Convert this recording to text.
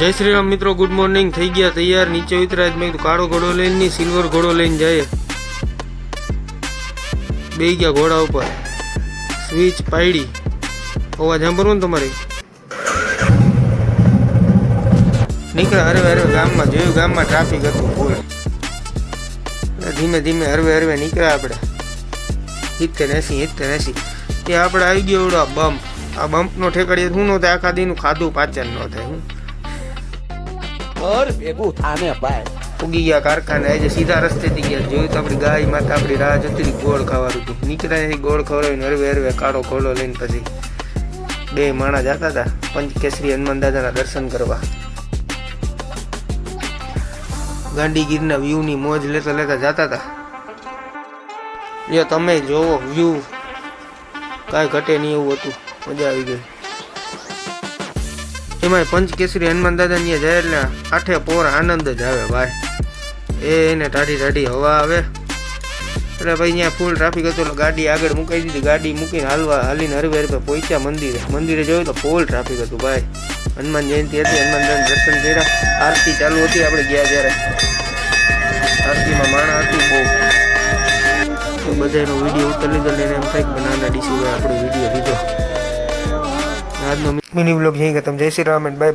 જય શ્રી રામ મિત્રો good morning થઈ ગયા તૈયાર. નીચે ઉતરાય મેં કીધું, કાળો ઘોડો લઈને નહીં સિલ્વર ઘોડો લઈને જાય બે ગયા ઘોડા ઉપર. સ્વિચ પાડી. અવાજ સાંભળવો ને તમારે? નીકળ્યા હરવે હરવે ગામમાં જોયું ગામમાં ટ્રાફિક હતું ફૂલ ધીમે ધીમે હરવે હરવે નીકળ્યા આપણે. સિત્તેર એસી સિત્તેર એસી. એ આપણે આવી ગયો એવડો બમ્પ આ બમ્પનો ઠેકડીએ શું નહોતા આખા દીનું ખાધું પાચન ન થાય, હું. ઘર ભેગું થાને ભાઈ. ઉગી ગયા કારખાને, આજે સીધા રસ્તેથી ગયા. જોયું તો આપણી ગાય માતા આપણી રાહ જતી ગોળ ખાવાનું હતું. નીકળ્યા ત્યાંથી ગોળ ખવડાવીને હરવે હરવે કાળો ખોળો લઈને પછી બે માણા જતા હતા, પંચકેસરી હનુમાન દાદાના દર્શન કરવા. ગાંડીગીરના વ્યૂની મોજ લેતા લેતા જતા હતા. જો તમે જોવો, વ્યૂ. કાંઈ ઘટે નહીં એવું હતું. મજા આવી ગઈ. એમાંય પંચકેસરી હનુમાન દાદા ની જાય એટલે આઠે પોર આનંદ જ આવે ભાઈ. એ એને ટાઢી ટાઢી હવા આવે. એટલે ભાઈ અહીંયા ફૂલ ટ્રાફિક હતો એટલે ગાડી આગળ મૂકાઈ દીધી. ગાડી મૂકીને હાલવા હાલીને હરવે હરવે પહોંચ્યા મંદિરે. મંદિરે જોયું તો ફૂલ ટ્રાફિક હતું ભાઈ. હનુમાન જયંતિ હતી હનુમાન દાદાના દર્શન કર્યા. આરતી ચાલુ હતી આપણે ગયા જ્યારે આરતીમાં માણા હતી બહુ. બધાનો વીડિયો ઉતરી લીધો ને એને એમ થાય કે નાના ડીસી આપણો વીડિયો લીધો. આજનો મિની બ્લોગ અહીં તમે જય શ્રી રામ બાય બાય